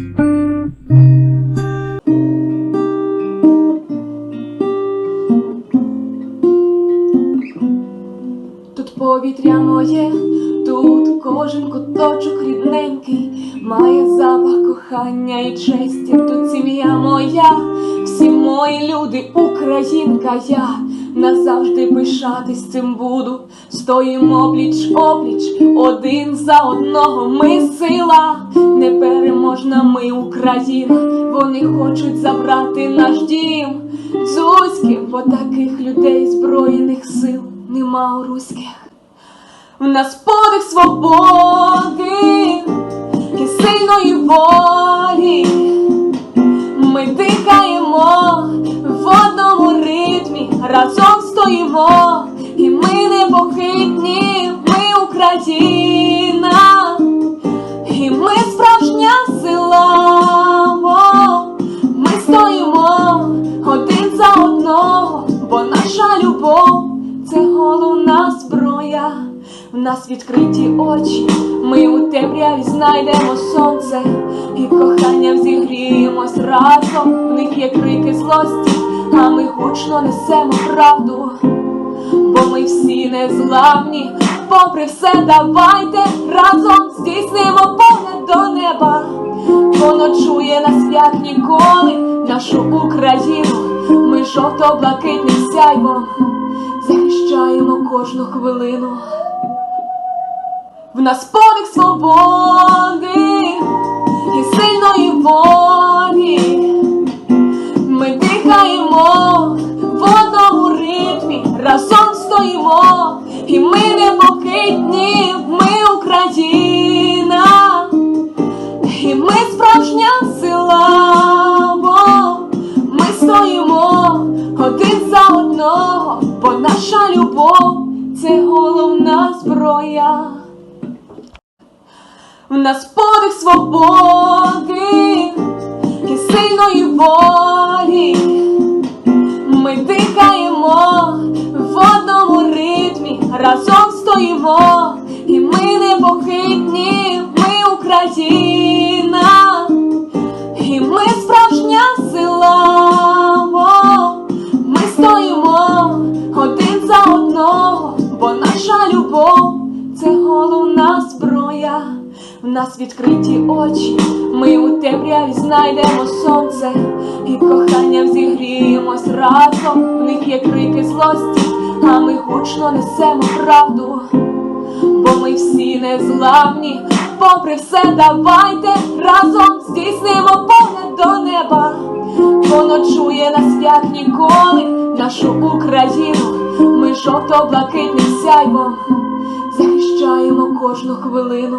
Тут повітря моє, тут кожен куточок рідненький, має запах кохання і честі, тут сім'я моя, всі мої люди, українка я. Назавжди пишатись цим буду, стоїмо пліч опліч, один за одного ми сила, непереможна ми Україна, вони хочуть забрати наш дім. Зузьки, бо таких людей збройних сил нема у руських. В нас подих свободи разом стоїмо, і ми непохитні, ми Україна, і ми справжня сила. Ми стоїмо один за одного, бо наша любов це головна зброя. В нас відкриті очі, ми у темряві знайдемо сонце, і коханням зігріємось разом. В них є крики злості, а ми гучно несемо правду, бо ми всі незламні, попри все, давайте разом здійснимо погляд до неба. Воно чує нас як ніколи, нашу Україну. Ми жовто-блакитним сяйвом захищаємо кожну хвилину. В нас подих свободи разом стоїмо, і ми не непохитні, ми Україна, і ми справжня сила, бо ми стоїмо один за одного, бо наша любов це головна зброя. В нас подих свободи і сильної волі. Ми дихаємо разом і ми непохитні, ми Україна, і ми справжня сила. Ми стоїмо один за одного, бо наша любов це головна зброя. В нас відкриті очі, ми у темряві знайдемо сонце, і коханням зігріємось разом. В них є крики злості, а ми гучно несемо правду, бо ми всі незламні, попри все, давайте разом здійснимо погляд до неба. Воно чує нас як ніколи, нашу Україну. Ми жовто-блакитним сяйвом захищаємо кожну хвилину.